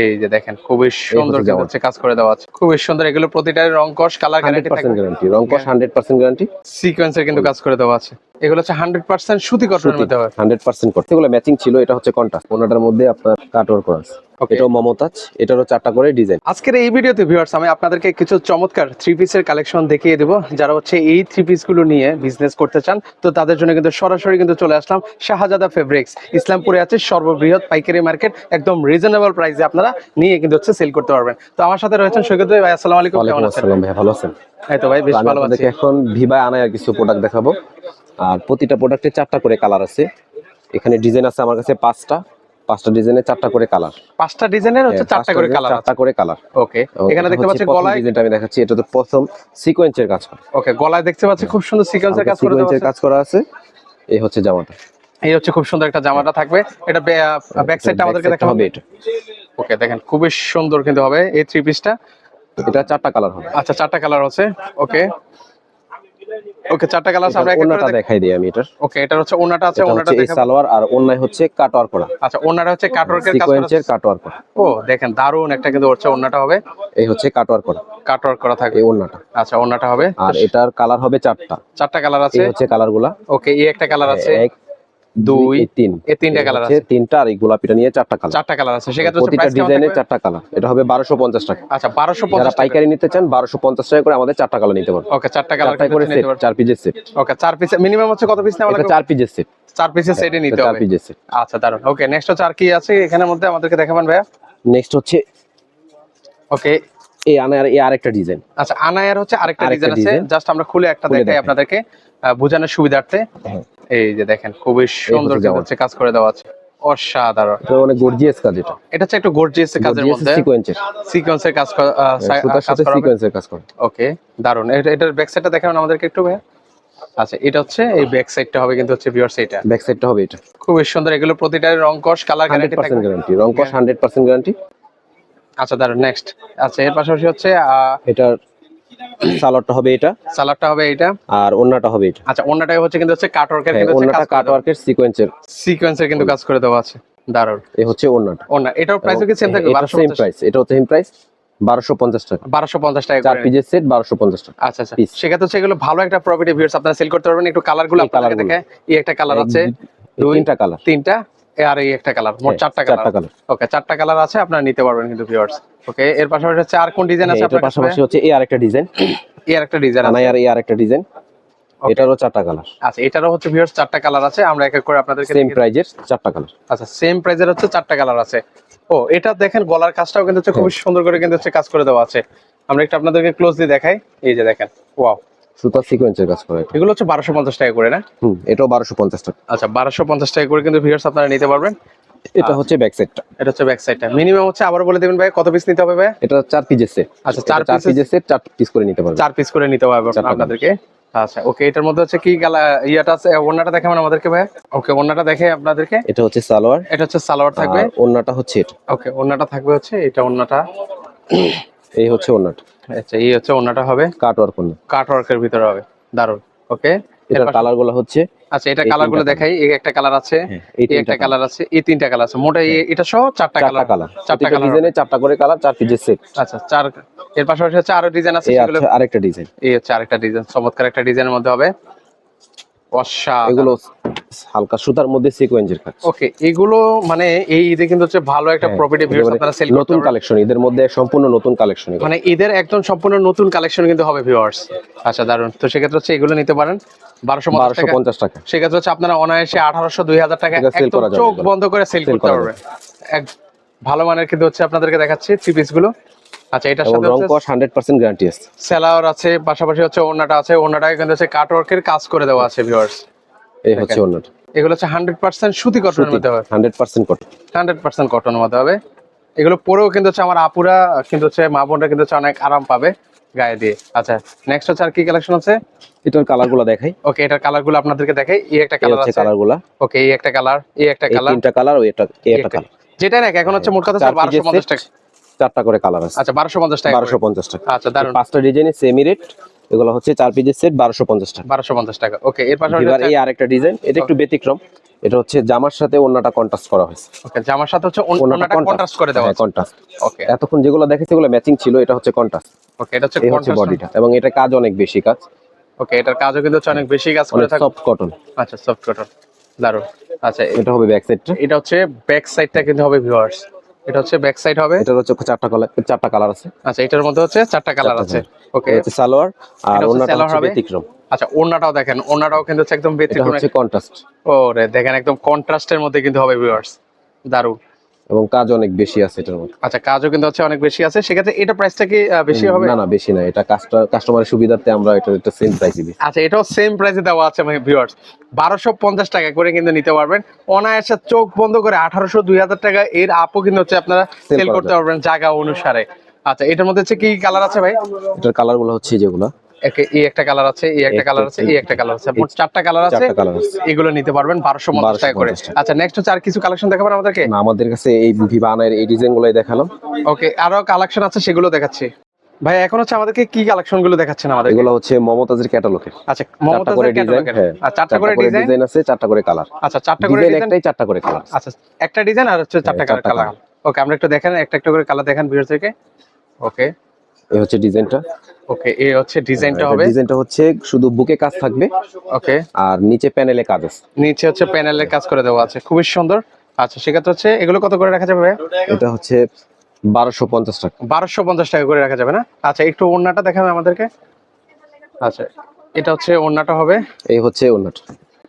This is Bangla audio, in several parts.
এই যে দেখেন খুবই সুন্দর হচ্ছে হচ্ছে কাজ করে দেওয়া আছে। খুবই সুন্দর এগুলো প্রতিটার রং কস কালার হান্ড্রেড গ্যারান্টি থাকবে গ্যারান্টি রং হান্ড্রেড পার্সেন্ট গ্যারান্টি সিকোয়েন্সের কিন্তু কাজ করে দেওয়া আছে। এগুলো হচ্ছে হান্ড্রেড পার্সেন্ট সুতি কটনের মধ্যে হবে হান্ড্রেড পার্সেন্ট করতে এগুলো ম্যাচিং ছিল এটা হচ্ছে কন্ট্রাস্ট ওনাটার মধ্যে আপনার কাটওয়ার করা আছে। এটাও মমতাজ এটারও চারটা করে ডিজাইন আজকের এই ভিডিওতে ভিউয়ার্স আমি আপনাদেরকে কিছু চমৎকার থ্রি পিসের কালেকশন দেখিয়ে দেবো। যারা হচ্ছে এই থ্রি পিসগুলো নিয়ে বিজনেস করতে চান তো তাদের জন্য কিন্তু সরাসরি কিন্তু চলে আসলাম শাহজাদা ফেব্রিক্স ইসলামপুরে আছে সর্ববৃহৎ পাইকারি মার্কেট একদম রিজনেবল প্রাইসে আপনারা নিয়ে কিন্তু হচ্ছে সেল করতে পারবেন। তো আমার সাথে রয়েছেন সৈকত ভাই। আসসালামু আলাইকুম। কেমন আছেন? ভাই ভালো আছেন? এই তো ভাই বেশ ভালো আছি। এখন ভিভা আনায় আর কিছু প্রোডাক্ট দেখাবো। আর প্রতিটা প্রোডাক্টে চারটা করে কালার আছে। এখানে ডিজাইন আছে আমার কাছে পাঁচটা। পাঁচটা ডিজাইনে চারটা করে কালার পাঁচটা ডিজাইনের হচ্ছে চারটা করে কালার চারটা করে কালার ওকে এখানে দেখতে পাচ্ছি গলায় ডিজাইনটা আমি দেখাচ্ছি এটা তো প্রথম সিকোয়েন্সের কাজ করা। ওকে গলায় দেখতে পাচ্ছি খুব সুন্দর সিকোয়েন্সের কাজ করে দেওয়া আছে। কাজ করা আছে। এই হচ্ছে জামাটা। এই হচ্ছে খুব সুন্দর একটা জামাটা থাকবে। এটা ব্যাক সাইডটা আমাদেরকে side হবে এটা। ওকে দেখেন খুবই সুন্দর কিন্তু হবে এই থ্রি পিসটা এটা চারটা কালার হবে। আচ্ছা চারটা কালার আছে। ওকে ওকে চারটা কালার আছে আমরা এক এক ওনাটা দেখাই দিই আমি এটার। ওকে এটা হচ্ছে ওনাটা আছে ওনাটা দেখাই এই সালোয়ার আর ওনাই হচ্ছে কাটওয়ার করা। আচ্ছা ওনাটা হচ্ছে কাটওয়ার্কের কাজ করা কাটওয়ার করা। ও দেখেন দারুণ একটা কিন্তু হচ্ছে ওনাটা হবে। এই হচ্ছে কাটওয়ার করা। কাটওয়ার্ক করা থাকে এই ওনাটা আচ্ছা ওনাটা হবে। আর এটার কালার হবে চারটা। চারটা কালার আছে। এই হচ্ছে কালারগুলা। ওকে এই একটা কালার আছে। এক দুই তিন। এই তিনটা কালার আছে। তিনটা আর এই গোলাপিটা নিয়ে চারটা কালার চারটা কালার আছে সেক্ষেত্রে প্রতিটা থাকবে? চারটা কালার এটা হবে বারোশো পঞ্চাশ টাকা। আচ্ছা বারোশো যারা পঞ্চাশ পাইকারি নিতে চান বারোশো পঞ্চাশ টাকা করে আমাদের চারটা কালার নিতে পারবেন। ওকে চারটা কালার করে সেট চার পিসের সেট ওকে চার পিস মিনিমাম হচ্ছে কত পিস নেওয়া লাগবে? চার পিসের সেট চার পিসের সেটে নিতে চার হবে। পিসের সেট আচ্ছা দারুণ ওকে নেক্সট হচ্ছে আর কি আছে? এখানের মধ্যে আমাদেরকে দেখাবেন ভাইয়া। নেক্সট হচ্ছে ওকে। এই আনার এই আরেকটা ডিজাইন আচ্ছা আনায়ার হচ্ছে আরেকটা ডিজাইন আছে। জাস্ট আমরা খুলে একটা দেখাই। আপনাদেরকে বোঝানোর সুবিধার্থে। হ্যাঁ। এই যে দেখেন খুবই সুন্দর হচ্ছে কাজ করে দেওয়া আছে। অসাধারণ। এটা অনেক গর্জিয়াস কাজ এটা। এটা হচ্ছে একটু গর্জিয়াস কাজের মধ্যে সিকোয়েন্সের সিকোয়েন্সের কাজ করা- আহ, সা- সুতার কাজ সাথে সিকোয়েন্সের কাজ করে। ওকে দারুণ এটা- এটার ব্যাক সাইডটা দেখাবেন আমাদেরকে একটু আচ্ছা এটা হচ্ছে এই ব্যাক সাইডটা হবে কিন্তু হচ্ছে ভিউয়ার্স এটা ব্যাক সাইডটা হবে এটা। খুবই সুন্দর এগুলো প্রতিটার রং কস কালার গ্যারান্টি থাকবে। গ্যারান্টি রং কস হান্ড্রেড পার্সেন্ট গ্যারান্টি আচ্ছা দারুণ নেক্সট আচ্ছা এর পাশাপাশি হচ্ছে এটার সালোয়ারটা হবে এটা। হবে এটা আর ওন্নাটা হবে এটা। আচ্ছা অন্যটাই হচ্ছে কিন্তু হচ্ছে কাটওয়ার্কের হ্যাঁ, কিন্তু ওন্নাটা সিকোয়েন্সের সিকোয়েন্সের কিন্তু কাজ করে দেওয়া আছে। দারুণ এই হচ্ছে ওন্নাটা। এটার প্রাইসও কি সেম থাকবে? এটা সেম প্রাইস এটাও সেম প্রাইস বারোশো পঞ্চাশ টাকা। বারোশো পঞ্চাশ টাকা চার পিসের সেট বারোশো পঞ্চাশ টাকা। আচ্ছা আচ্ছা। সেক্ষেত্রে এগুলো ভালো একটা প্রফিটে ভিউয়ার্স আপনারা সেল করতে পারবেন। একটু কালারগুলো এই আপনাদেরকে দেখে এই একটা কালার আছে। তিনটা কালার তিনটা। আর এই একটা কালার মোট হ্যাঁ, চারটা কালার ওকে চারটা কালার আছে আপনারা নিতে পারবেন কিন্তু ভিউয়ার্স ওকে এর পাশাপাশি হচ্ছে আর কোন ডিজাইন আছে আপনার পাশাপাশি হচ্ছে এই আরেকটা ডিজাইন এই আর একটা ডিজাইন আছে। আর এই আরেকটা ডিজাইন এটারও চারটা কালার আচ্ছা এটারও হচ্ছে ভিউয়ার্স চারটা কালার আছে। আমরা এক এক করে আপনাদেরকে সেম প্রাইজের চারটা কালার আচ্ছা সেম প্রাইজের হচ্ছে চারটা কালার আছে। ও এটা দেখেন গলার কাজটাও কিন্তু হচ্ছে খুব হ্যাঁ। সুন্দর করে কিন্তু হচ্ছে কাজ করে দেওয়া আছে। আমরা একটু আপনাদেরকে ক্লোজলি দেখাই। এই যে দেখেন ওয়াও সুতার সিকোয়েন্সের কাজ করা এগুলো হচ্ছে বারোশো পঞ্চাশ টাকা করে না? হুম এটাও বারোশো পঞ্চাশ টাকা। আচ্ছা বারোশো পঞ্চাশ টাকা করে কিন্তু ভিউয়ার্স আপনারা নিতে পারবেন। এটা হচ্ছে ব্যাক সাইডটা এটা হচ্ছে ব্যাক সাইডটা মিনিমাম হচ্ছে আবার বলে দেবেন ভাই কত পিস নিতে হবে ভাই? এটা চার পিসের সেট আচ্ছা, চার চার পিসের সেট চার পিস করে নিতে পারবেন। চার পিস করে নিতে হবে আপনাদেরকে। আচ্ছা ওকে এটার মধ্যে হচ্ছে কি গালা ইয়েটা আছে? ওন্নাটা দেখাবেন আমাদেরকে ভাই। ওকে ওন্নাটা দেখে আপনাদেরকে। এটা হচ্ছে সালোয়ার। এটা হচ্ছে সালোয়ার থাকবে। ওন্নাটা হচ্ছে এটা। ওকে ওন্নাটা থাকবে হচ্ছে এটা ওন্নাটা এই হচ্ছে ওন্নাটা আচ্ছা এই হচ্ছে ওন্নাটা হবে। কাট ওয়ার্ক ওন্না কাট ওয়ার্কের ভিতরে হবে। দারুণ ওকে এটার কালারগুলো হচ্ছে আচ্ছা এটা কালারগুলো দেখাই। এই একটা কালার আছে হ্যাঁ, এই একটা কালার আছে এই তিনটা কালার আছে। মোটা এটা সহ চারটা কালার কালার চারটা চারটা কালার ডিজাইনে চারটা করে কালার চার পিসের সেট আচ্ছা চার এর পাশাপাশি হচ্ছে আরও ডিজাইন আছে সেগুলো আরেকটা ডিজাইন এই হচ্ছে আরেকটা ডিজাইন চমৎকার একটা ডিজাইনের মধ্যে হবে। অসাধারণ। এগুলো হালকা সুতার মধ্যে সিকোয়েন্সের কাজ ওকে এগুলো মানে এই ঈদে কিন্তু হচ্ছে ভালো একটা হ্যাঁ, প্রপার্টি ভিউস আপনারা সেল নতুন কালেকশন এদের মধ্যে সম্পূর্ণ নতুন কালেকশন মানে ঈদের একদম সম্পূর্ণ নতুন কালেকশন কিন্তু হবে ভিউয়ার্স আচ্ছা দারুণ তো সেক্ষেত্রে হচ্ছে এগুলো নিতে পারেন। বারোশো বারোশো টাকা। পঞ্চাশ টাকা। সেক্ষেত্রে হচ্ছে আপনারা অনায়াসে আঠারোশো দুই হাজার টাকা এটা একদম চোখ বন্ধ করে সেল করতে করা পারবে এক ভালো মানের কিন্তু হচ্ছে আপনাদেরকে দেখাচ্ছি থ্রি পিসগুলো। আচ্ছা এটার সাথে রং কস হান্ড্রেড পার্সেন্ট গ্যারান্টি আছে। সেলার আছে পাশাপাশি হচ্ছে ওনাটা আছে ওনাটাকে কিন্তু হচ্ছে কাট ওয়ার্কের কাজ করে দেওয়া আছে ভিউয়ার্স এই হচ্ছে এগুলো হচ্ছে হান্ড্রেড পার্সেন্ট সুতি কটনের মধ্যে হবে। Hundred percent cotton hundred percent কটনের মধ্যে হবে। এগুলো পরেও কিন্তু হচ্ছে আমার আপুরা কিন্তু হচ্ছে মা বোনরা কিন্তু হচ্ছে অনেক আরাম পাবে গায়ে দিয়ে। আচ্ছা নেক্সট হচ্ছে আর কি কালেকশন আছে? এটার কালারগুলা দেখাই। ওকে এটার কালারগুলো আপনাদেরকে দেখাই। এই একটা কালার আছে। কালারগুলা ওকে এই একটা কালার এই একটা কালার তিনটা কালার ও এটা এই একটা কালার যেটা না এখন হচ্ছে মোট কথা চার বারোশো পঞ্চাশ piece টাকা। চারটা করে কালার আছে। আচ্ছা বারোশো পঞ্চাশ টাকা বারোশো করে। পঞ্চাশ টাকা। আচ্ছা দারুণ পাঁচটা ডিজাইনে সেমি রেট এগুলো হচ্ছে চার পিসের সেট বারোশো পঞ্চাশ টাকা। বারোশো পঞ্চাশ টাকা। ওকে এর পাশাপাশি এবার এই আরেকটা ডিজাইন এটা একটু ব্যতিক্রম। এটা হচ্ছে জামার সাথে অন্যটা কন্ট্রাস্ট করা হয়েছে। ওকে জামার সাথে হচ্ছে অন্যটা কন্ট্রাস্ট করে দেওয়া আছে কন্ট্রাস্ট ওকে এতক্ষণ যেগুলো দেখেছি এগুলো ম্যাচিং ছিল এটা হচ্ছে কন্ট্রাস্ট ওকে এটা হচ্ছে কন্ট্রাস্ট বডিটা এবং এটা কাজ অনেক বেশি কাজ। ওকে এটার কাজও কিন্তু অনেক বেশি কাজ করে থাকে সফট কটন আচ্ছা সফট কটন দারুণ আচ্ছা এটা হবে ব্যাক সাইডটা এটা হচ্ছে ব্যাক সাইডটা কিন্তু হবে ভিউয়ার্স এটা হচ্ছে ব্যাক সাইড হবে। এটার হচ্ছে চারটা কালার চারটা কালার আছে। আচ্ছা এটার মধ্যে হচ্ছে চারটা কালার আছে। ওকে এটা হচ্ছে সালোয়ার আর ওন্নাটা হচ্ছে? ব্যতিক্রম। আচ্ছা ওন্নাটাও দেখেন ওন্নাটাও কিন্তু হচ্ছে একদম এটা ব্যতিক্রম। হচ্ছে কন্ট্রাস্ট ওরে দেখেন একদম কন্ট্রাস্টের মধ্যে কিন্তু হবে ভিউয়ার্স দারুণ এবং কাজ অনেক বেশি আছে এটার মধ্যে। আচ্ছা কাজও কিন্তু হচ্ছে অনেক বেশি আছে। সেক্ষেত্রে এটা প্রাইসটা কি বেশি হবে? না না বেশি না। এটা কাস্টমারের সুবিধার্থে আমরা এটা একটা সেম প্রাইসে দিই আচ্ছা এটাও সেম প্রাইসে দেওয়া আছে মানে ভিউয়ার্স বারোশো পঞ্চাশ টাকা করে কিন্তু নিতে পারবেন। অনায়াসে চোখ বন্ধ করে আঠারোশো দুই হাজার টাকা এর আপও কিন্তু হচ্ছে আপনারা সেল করতে পারবেন জায়গা অনুসারে। আচ্ছা এটার মধ্যে হচ্ছে কি কালার আছে ভাই? এটার কালারগুলো হচ্ছে যেগুলো। এই একটা কালার আছে এই একটা কালার আছে এই একটা কালার আছে। মোট চারটা কালার আছে এগুলো নিতে পারবেন বারোশো পঞ্চাশ টাকা করে। আচ্ছা নেক্সট হচ্ছে আর কিছু কালেকশন দেখাবেন আমাদেরকে? না আমাদের কাছে এই ভিভানের এই ডিজাইন গুলোই দেখালাম। ওকে আরও কালেকশন আছে সেগুলো দেখাচ্ছি। ভাই এখন হচ্ছে আমাদেরকে কি কালেকশনগুলো দেখাচ্ছেন আমাদের এগুলো হচ্ছে মমতাজের ক্যাটালগের আচ্ছা মমতাজের করে ডিজাইন হ্যাঁ। আর চারটা করে ডিজাইন আছে চারটা করে কালার আচ্ছা চারটা করে ডিজাইন একটাই চারটা করে কালার আচ্ছা একটা ডিজাইন আর হচ্ছে চারটা হ্যাঁ, কালার কালার ওকে আমরা একটু দেখেন একটা একটা করে কালার দেখেন ভিউয়ার থেকে ওকে এই হচ্ছে ডিজাইনটা। ওকে এই হচ্ছে ডিজাইনটা হবে? ডিজাইনটা হচ্ছে শুধু বুকে কাজ থাকবে ওকে। আর নিচে প্যানেলে কাজ আছে। নিচে হচ্ছে প্যানেলের কাজ করে দেওয়া আছে খুবই সুন্দর। আচ্ছা সেক্ষেত্রে হচ্ছে এগুলো কত করে রাখা যাবে এটা হচ্ছে বারোশো পঞ্চাশ টাকা। বারোশো পঞ্চাশ টাকা করে রাখা যাবে না? আচ্ছা একটু ওড়নাটা দেখান আমাদেরকে। আচ্ছা এটা হচ্ছে ওড়নাটা হবে? এই হচ্ছে ওনাটা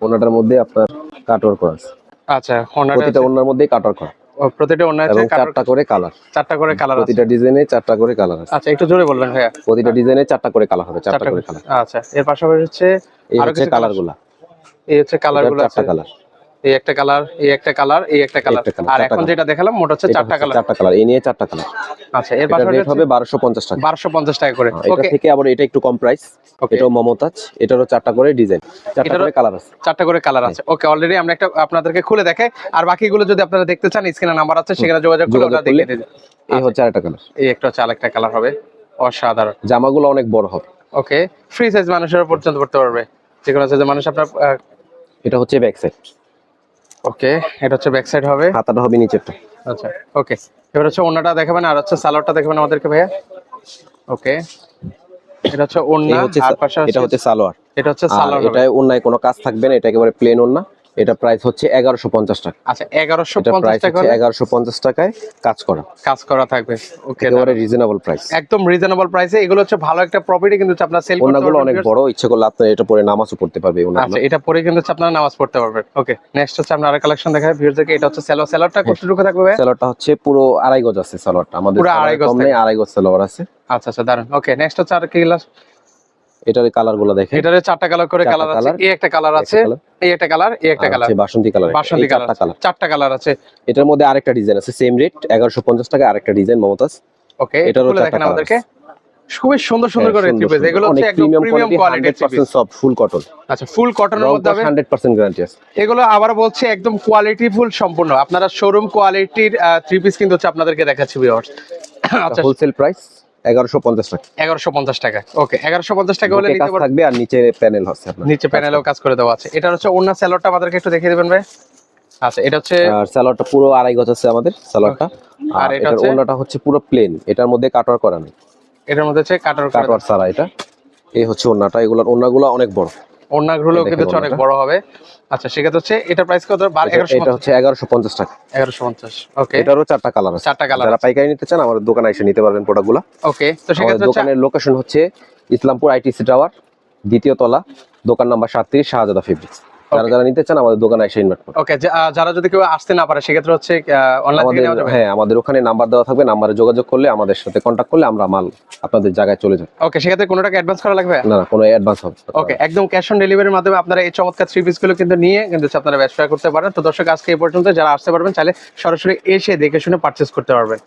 ওনাটার মধ্যে আপনার কাটওয়ার করা আছে। আচ্ছা ওড়নাটা ওনার মধ্যেই কাটওয়ার করা। প্রতিটা ওড়না আছে চারটা করে কালার চারটা করে কালার আছে। প্রতিটা ডিজাইনে চারটা করে কালার আছে। আচ্ছা একটু জোরে বলবেন ভাইয়া। প্রতিটা ডিজাইনে চারটা করে কালার হবে চারটা করে কালার আচ্ছা এর পাশাপাশি হচ্ছে আরও কিছু কালারগুলা। এই হচ্ছে কালারগুলো আছে। চারটা কালার এই একটা কালার এই একটা কালার এই একটা কালার। আর এখন যেটা দেখালাম মোট হচ্ছে চারটা কালার। চারটা কালার এই নিয়ে চারটা কালার। আচ্ছা এর পাশাপাশি রেট হবে বারোশো পঞ্চাশ টাকা। বারোশো পঞ্চাশ টাকা করে। হ্যাঁ, ওকে থেকে আবার এটা একটু কম প্রাইস. এটাও মমতাজ এটারও চারটা করে ডিজাইন চারটা করে কালার আছে। চারটা করে কালার আছে। ওকে অলরেডি আমরা একটা আপনাদেরকে খুলে দেখাই। আর বাকিগুলো যদি আপনারা দেখতে চান স্ক্রিনে নাম্বার আছে সেখানে যোগাযোগ করে ওটা দেখিয়ে দিন এই হচ্ছে আরেকটা কালার এই একটা হচ্ছে আরেকটা কালার হবে। অসাধারণ। জামাগুলো অনেক বড় হবে। ওকে ফ্রি সাইজ মানুষের পর্যন্ত পড়তে পারবে। যে কোনো সাইজের মানুষ আপনার এটা হচ্ছে ব্যাক সাইড ওকে এটা হচ্ছে ব্যাক সাইড হবে। হাতাটা হবে নিচেরটা। আচ্ছা ওকে। এবার হচ্ছে ওন্নাটা দেখাবেন আর হচ্ছে সালোয়ারটা দেখাবেন আমাদেরকে ভাইয়া। ওকে এটা হচ্ছে ওন্না আর পাশে এটা হচ্ছে সালোয়ার। এটা হচ্ছে সালোয়ার এটা ওন্নায় কোনো কাজ থাকবে না এটা একেবারে প্লেন ওন্না এটা প্রাইস হচ্ছে এগারোশো পঞ্চাশ টাকা। আচ্ছা এগারোশো পঞ্চাশ টাকা এগারোশো পঞ্চাশ টাকায় কাজ করা। কাজ করা থাকবে। ওকে একেবারে রিজনেবল প্রাইস একদম রিজনেবল প্রাইসে এগুলো হচ্ছে ভালো একটা প্রপার্টি কিন্তু আপনার সেল করতে ওনাগুলো অনেক বড় ইচ্ছে করলে আপনি এটা পরে নামাজও পড়তে পারবে আচ্ছা এটা পরে কিন্তু আপনারা নামাজ পড়তে পারবেন। ওকে নেক্সট হচ্ছে আমরা আরেক কালেকশন দেখাই ভিউয়ারদেরকে এটা হচ্ছে সেলো সেলারটা কতটুকু থাকবে? সালোয়ারটা হচ্ছে পুরো আড়াই গজ আছে সালোয়ারটা আমাদের পুরো আড়াই গজ আড়াই গজ সালোয়ার আছে। আচ্ছা আচ্ছা দারুণ ওকে নেক্সট হচ্ছে আর কি এটার কালারগুলো দেখেন। এটারে চারটা কালার করে কালার আছে। এই একটা কালার আছে এই একটা কালার এই একটা কালার হচ্ছে বাসন্তী কালার বাসন্তী কালার চারটা কালার চারটা কালার আছে। এটার মধ্যে আরেকটা ডিজাইন আছে সেম রেট এগারোশো পঞ্চাশ টাকা আরেকটা ডিজাইন মমতাজ ওকে এটারও দেখেন আমাদেরকে। খুবই সুন্দর সুন্দর করে থ্রি পিস এগুলো হচ্ছে একদম প্রিমিয়াম কোয়ালিটির থ্রি পিস সব ফুল কটন আচ্ছা ফুল কটনের মধ্যে হবে? হান্ড্রেড পার্সেন্ট গ্যারান্টি আছে। এগুলো আবার বলছে একদম কোয়ালিটি ফুল সম্পূর্ণ। আপনারা শোরুম কোয়ালিটির থ্রি পিস কিন্তু হচ্ছে আপনাদেরকে দেখাচ্ছি ভিউয়ার্স আচ্ছা। হোলসেল প্রাইস টাকা। টাকা। ওকে এগারোশো পঞ্চাশ টাকা হলে বুকে নিতে পারবেন থাকবে আর নিচে প্যানেল হচ্ছে আপনার। নিচে প্যানেলেও কাজ করে দেওয়া আছে। এটা হচ্ছে অন্য স্যালোডটা আমাদেরকে একটু দেখিয়ে দিবেন ভাই। আচ্ছা এটা হচ্ছে আর পুরো আড়াই গজ আছে আমাদের আর এটা এটার হচ্ছে? অন্যটা হচ্ছে পুরো প্লেন এটার মধ্যে কাটওয়ার করা নেই। এটার মধ্যে হচ্ছে কাটওয়ার এটা। এই হচ্ছে ওন্নাটা এগুলোর ওন্নাগুলো অনেক বড়। ওড়নাগুলো কিন্তু অনেক বড় হবে। আচ্ছা সেক্ষেত্রে হচ্ছে এটা প্রাইস কত? বার এটা- হচ্ছে এগারোশো পঞ্চাশ টাকা। এগারোশো পঞ্চাশ ওকে এটারও চারটা কালার আছে। চারটা কালার যারা পাইকারি নিতে চান আমাদের দোকানে এসে নিতে পারবেন প্রোডাক্টগুলো ওকে তো সেক্ষেত্রে দোকানের লোকেশন হচ্ছে ইসলামপুর আইটিসি টাওয়ার দ্বিতীয় তলা দোকান নাম্বার সাত সাতত্রিশ শাহজাদা ফেব্রিক্স যারা যারা নিতে চান আমাদের দোকানে এসে ইনভাইট করুন। ওকে যারা যদি কেউ আসতে না পারে সেক্ষেত্রে হচ্ছে অনলাইন থেকে নেওয়া যাবে? হ্যাঁ আমাদের ওখানে নাম্বার দেওয়া থাকবে নাম্বারে যোগাযোগ করলে আমাদের সাথে কন্ট্যাক্ট করলে আমরা মাল আপনাদের জায়গায় চলে যাব। ওকে সেক্ষেত্রে কোনো টাকা অ্যাডভান্স করা লাগবে? না না কোনো অ্যাডভান্স হবে ওকে একদম ক্যাশ অন ডেলিভারির মাধ্যমে আপনারা এই চমৎকার থ্রি পিসগুলো কিন্তু নিয়ে কিন্তু আপনারা ব্যবসা করতে পারেন। তো দর্শক আজকে এই পর্যন্ত যারা আসতে পারবেন চাইলে সরাসরি এসে দেখে শুনে পারচেস করতে পারবেন।